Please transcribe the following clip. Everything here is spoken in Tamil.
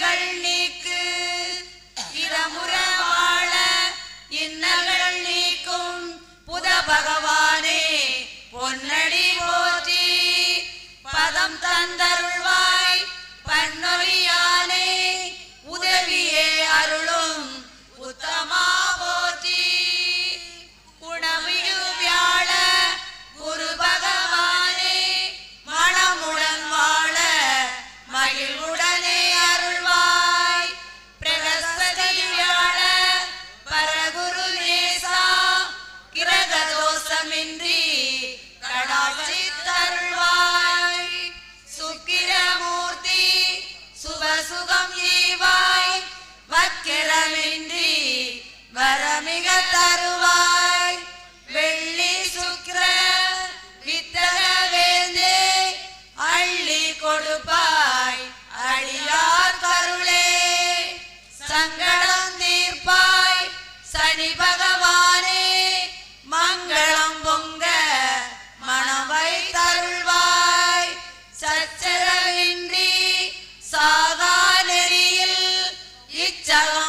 கைகள் வரமின்றி வரமிக தருவாய். வெள்ளி சுக்ர வித்தக வேந்தே அள்ளி கொடுப்பாய். அழியார் கருளே சங்கடம் தீர்ப்பாய். சனி பகவானே மங்களம் பொங்க மனவை தருள்வாய். சச்சரவின்றி சாகா நெறியில் இச்சகம்